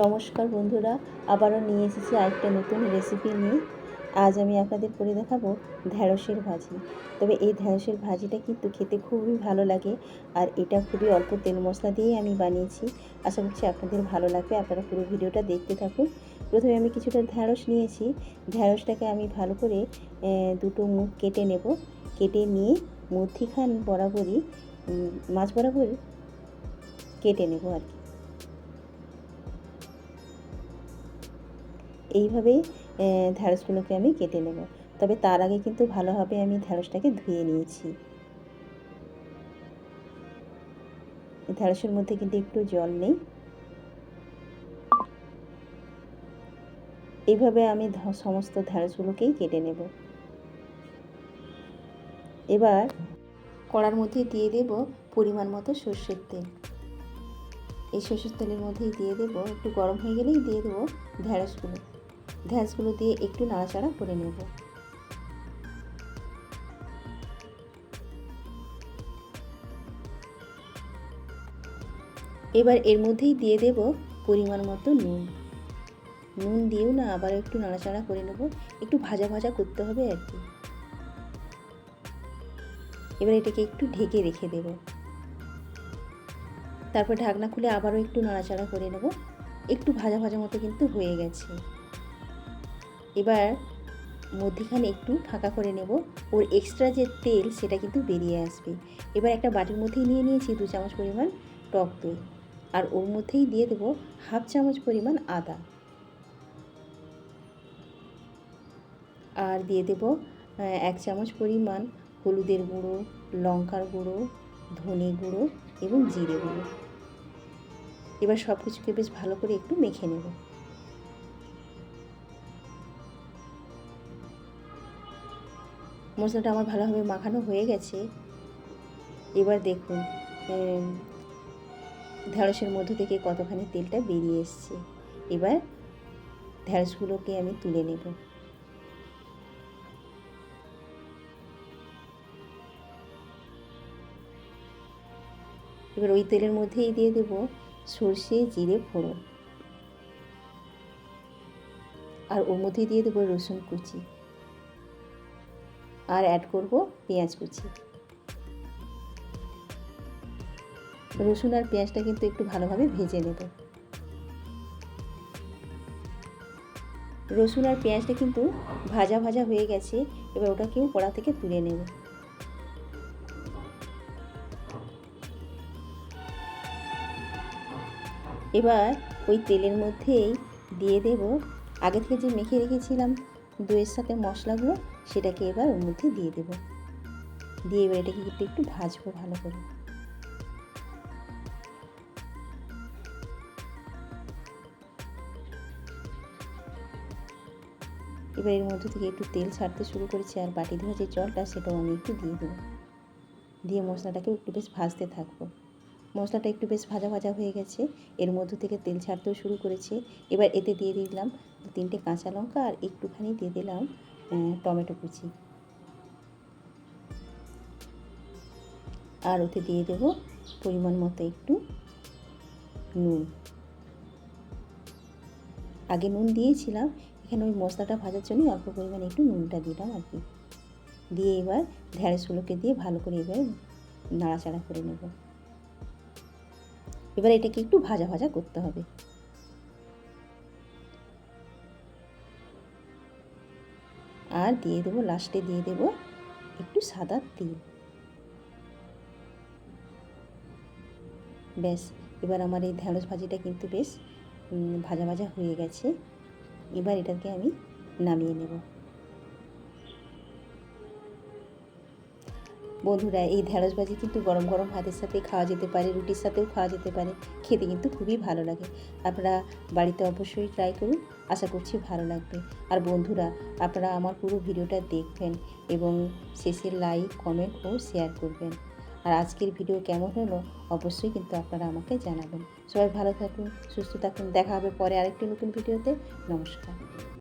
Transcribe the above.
নমস্কার বন্ধুরা, আবারও নিয়ে এসেছি আরেকটা নতুন রেসিপি নিয়ে। আজ আমি আপনাদের করে দেখাবো ঢ্যাঁড়সের ভাজি। তবে এই ঢ্যাঁড়সের ভাজিটা কিন্তু খেতে খুবই ভালো লাগে আর এটা খুবই অল্প তেল মশলা দিয়েই আমি বানিয়েছি। আশা করছি আপনাদের ভালো লাগবে, আপনারা পুরো ভিডিওটা দেখতে থাকুন। প্রথমে আমি কিছুটা ঢ্যাঁড়স নিয়েছি। ঢ্যাঁড়সটাকে আমি ভালো করে দুটো মুখ কেটে নেব। কেটে নিয়ে মধ্যিখান বরাবরই মাছ বরাবর কেটে নেব আর কি। এইভাবেই আহ, ঢ্যাঁড়সগুলোকে আমি কেটে নেব। তবে তার আগে কিন্তু ভালোভাবে আমি ঢ্যাঁড়সটাকে ধুয়ে নিয়েছি। ঢ্যাঁড়সের মধ্যে কিন্তু একটু জল নেই। এইভাবে আমি সমস্ত ঢ্যাঁড়সগুলোকেই কেটে নেব। এবার কড়ার মধ্যে দিয়ে দেব পরিমাণ মতো সর্ষের তেল। এই সর্ষের তেলের মধ্যেই দিয়ে দেব একটু গরম হয়ে গেলেই দিয়ে দেবো ঢ্যাঁড়সগুলো ঢ্যাঁড়সগুলো দিয়ে একটু নাড়াচাড়া করে নেব। এবার এর মধ্যেই দিয়ে দেব পরিমাণ মতো নুন। নুন দিয়েও না আবার একটু নাড়াচাড়া করে নেব। একটু ভাজা ভাজা করতে হবে আর কি। এবার এটাকে একটু ঢেকে রেখে দেব। তারপর ঢাকনা খুলে আবারও একটু নাড়াচাড়া করে নেব। একটু ভাজা ভাজা মতো কিন্তু হয়ে গেছে। এবার মধ্যিখানে একটু ফাঁকা করে নেব। ওর এক্সট্রা যে তেল, সেটা কিন্তু বেরিয়ে আসবে। এবার একটা বাটির মধ্যেই নিয়ে নিয়েছি দু চামচ পরিমাণ টক দই। আর ওর মধ্যেই দিয়ে দেবো হাফ চামচ পরিমাণ আদা। আর দিয়ে দেবো এক চামচ পরিমাণ হলুদের গুঁড়ো, লঙ্কার গুঁড়ো, ধনে গুঁড়ো এবং জিরে গুঁড়ো। এবার সব কিছুকে বেশ ভালো করে একটু মেখে নেব। মশলাটা আমার ভালোভাবে মাখানো হয়ে গেছে। এবার দেখুন উম, ঢ্যাঁড়সের মধ্য থেকে কতখানি তেলটা বেরিয়ে এসছে। এবার ঢ্যাঁড়সগুলোকে আমি তুলে নেব। এবার ওই তেলের মধ্যেই দিয়ে দেব সর্ষে জিরে ফোড়ন। আর ওর মধ্যেই দিয়ে দেবো রসুন কুচি। আর অ্যাড করব পেঁয়াজ কুচি। রসুন আর পেঁয়াজটা কিন্তু একটু ভালোভাবে ভেজে নেব। রসুন আর পেঁয়াজটা কিন্তু ভাজা ভাজা হয়ে গেছে, এবার ওটাকেও কড়া থেকে তুলে নেব। এবার ওই তেলের মধ্যেই দিয়ে দেব। আগে থেকে যে মেখে রেখেছিলাম, দইয়ের সাথে মশলাগুলো সেটাকে এবার ওর মধ্যে দিয়ে দেব। দিয়ে এবার এটাকে কিন্তু একটু ভাজবো ভালো করে। এবার এর মধ্যে থেকে একটু তেল ছাড়তে শুরু করেছি আর বাটি ধোয়া যে জলটা সেটাও আমি একটু দিয়ে দেবো। দিয়ে মশলাটাকেও একটু বেশ ভাজতে থাকব। মশলাটা একটু বেশ ভাজা ভাজা হয়ে গেছে। এর মধ্যে থেকে তেল ছাড়তেও শুরু করেছে। এবার এতে দিয়ে দিলাম তিনটে কাঁচা লঙ্কা আর একটুখানি দিয়ে দিলাম টমেটো কুচি। আর ওতে দিয়ে দেব পরিমাণ মতো একটু নুন। আগে নুন দিয়েছিলাম, এখানে ওই মশলাটা ভাজার জন্যই অল্প পরিমাণে একটু নুনটা দিলাম আর কি। দিয়ে এবার ঢ্যাঁড়সগুলোকে দিয়ে ভালো করে এবার নাড়াচাড়া করে নেব। এবার এটাকে একটু ভাজা ভাজা করতে হবে। আর দিয়ে দেবো লাস্টে দিয়ে দেব একটু সাদা তেল। ব্যাস, এবার আমার এই ঢ্যাঁড়স ভাজিটা কিন্তু বেশ ভাজা ভাজা হয়ে গেছে। এবার এটাকে আমি নামিয়ে নেব। বন্ধুরা, এই ঢ্যাঁড়স ভাজি কিন্তু গরম গরম ভাতের সাথে খাওয়া যেতে পারে, রুটির সাথেও খাওয়া যেতে পারে। খেতে কিন্তু খুবই ভালো লাগে। আপনারা বাড়িতে অবশ্যই ট্রাই করুন। আশা করছি ভালো লাগবে। আর বন্ধুরা, আপনারা আমার পুরো ভিডিওটা দেখবেন এবং শেষে লাইক কমেন্ট ও শেয়ার করবেন। আর আজকের ভিডিও কেমন হলো? অবশ্যই কিন্তু আপনারা আমাকে জানাবেন। সবাই ভালো থাকুন, সুস্থ থাকুন। দেখা হবে পরে আরেকটি নতুন ভিডিওতে নমস্কার।